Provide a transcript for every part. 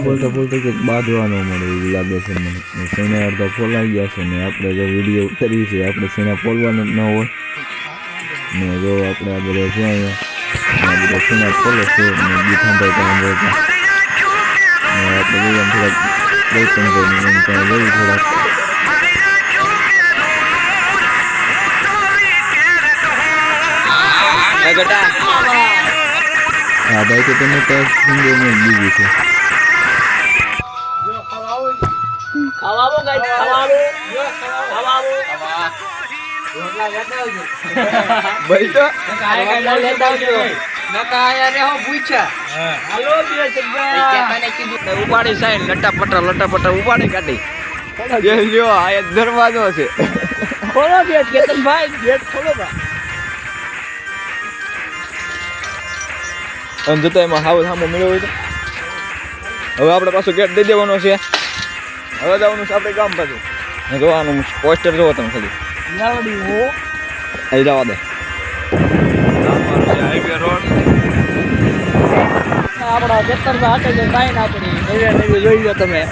બોલતા બોલતા કે બાંધવાનો મળે લાગે છે સેના અડધા ફોલાઈ ગયા છે ને આપણે જો વીડિયો ઉતારીએ છીએ આપણે સેના ફોલવાનું જ ન હોય ને જો આપણે આ બધા છે અહીંયા અને આ બધા સેના ફોલે છે ને ગીઠાભાઈ કામ રહેતા ને આપણે જોઈએ આમ થોડાક દર્શનભાઈ એમ ત્યાં જોયું થોડાક હા ભાઈ તો તમે તો સિંગરને ભાઈ તો ઉપાડી સાઈન લટા પટા લટા પટા ઉપાડી કાઢી. જે લ્યો આ એક દરવાજો છે. ખોલો ગેટ કેતનભાઈ. ગેટ ખોલો બા. અને જતા એમાં હાવ સામો મળ્યો હોય તો. હવે આપણે પાછો ગેટ દઈ દેવાનો છે. હવે જવાનું છે આપણે ગામ પાછું. જોવાનું પોસ્ટર જોવો તમે ખાલી. અહીં જવા દે આપણા જે નવી જોઈ લો તમે.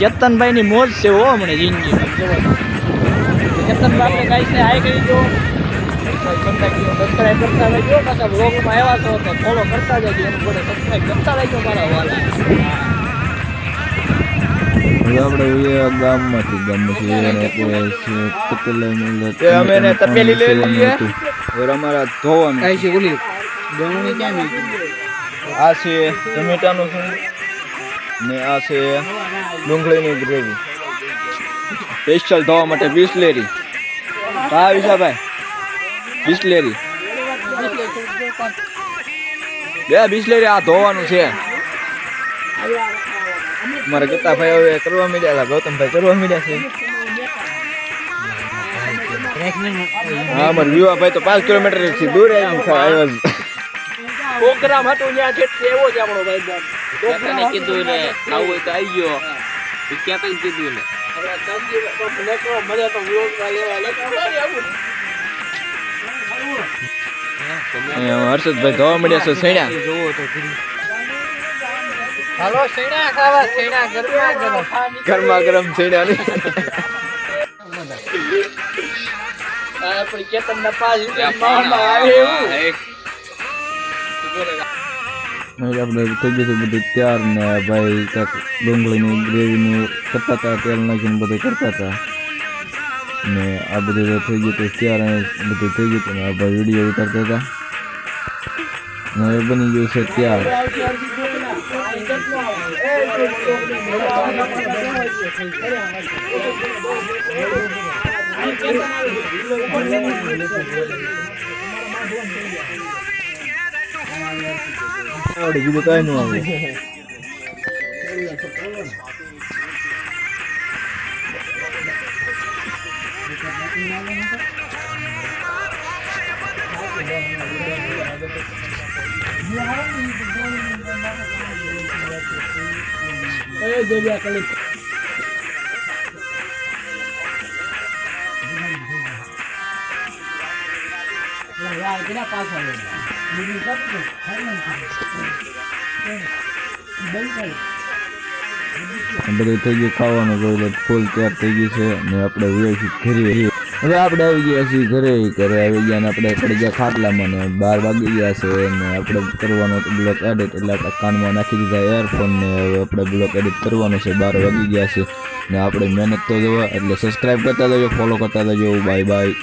કેતનભાઈ ની મોજ છે હો હમણાં જિંદગી. કેતનભાઈ આપણે ને હાઈ કરી દો. સબસ્ક્રાઈબ કરતા રહેજો. પાછા બ્લોગમાં આવ્યા છો તો ફોલો કરતા જજો એનું બધે સબસ્ક્રાઈબ કરતા રહેજો મારા વાલા. આપણે એ ગામમાંથી ગામમાંથી એને કોઈ છે પટેલાઈ મળે તે અમે એને તપેલી લઈ લઈએ. ઓર અમારા ધોવાનું કઈ છે ઓલી ક્યાં મેકી આ છે ટમેટાનું છે ને? આ છે ડુંગળીની ગ્રેવી. સ્પેશિયલ ધોવા માટે બિસ્લેરી. હા વિશાભાઈ? બિસ્લેરી. બે બિસ્લેરી આ ધોવાનું છે. મારા ગીતાભાઈ હવે કરવા માંડ્યા હતા ગૌતમભાઈ કરવા મળ્યા છે. હા મારા વિવાભાઈ તો પાંચ કિલોમીટરથી દૂર આવી આવ્યો છે. પ્રોગ્રામ હતું ત્યાં છે એવો જ આપણો ભાઈ તને કીધું ને આવું હોય તો આવી ગયો. ક્યાં કઈ કીધું ને? મજા તો હર્ષદભાઈ ધોવા મળ્યા છે સૈણા જોવો તો હાલો સૈણા ખાવા સૈણા ગરમા ગરમ. ગરમા ગરમ સૈણા ને. આપણી કેતન ના પાંચ રૂપિયા મામા આવે એવું. આપણે થઈ ગયું બધું તૈયાર ને ભાઈ કાંઈક ડુંગળીની ગ્રેવીનું કરતા હતા તેલ નાખીને બધું કરતા હતા. ને આ બધું થઈ ગયું હતું તૈયાર બધું થઈ ગયું હતું. ને આ ભાઈ વીડિયો ઉતારતા હતા. ને બની ગયું છે તૈયાર. આવડે બીજું કાંઈ ન આવડે એ બધું થઈ ગયું ખાવાનું ફૂલ તૈયાર થઈ ગયું છે. ને આપણે વ્યવસ્થિત ઘરે હવે આપણે આવી ગયા છીએ ઘરે ઘરે આવી ગયા ને આપણે પડી ગયા ખાટલામાં ને બાર વાગી ગયા છે ને આપણે કરવાનો બ્લોક એડિટ એટલે આપણે કાનમાં નાખી દીધા એરફોન ને, હવે આપણે બ્લોક એડિટ કરવાનો છે, બાર વાગી ગયા છે ને આપણે મહેનત તો જોવા, એટલે સબસ્ક્રાઈબ કરતા જજો ફોલો કરતા જજો બાય બાય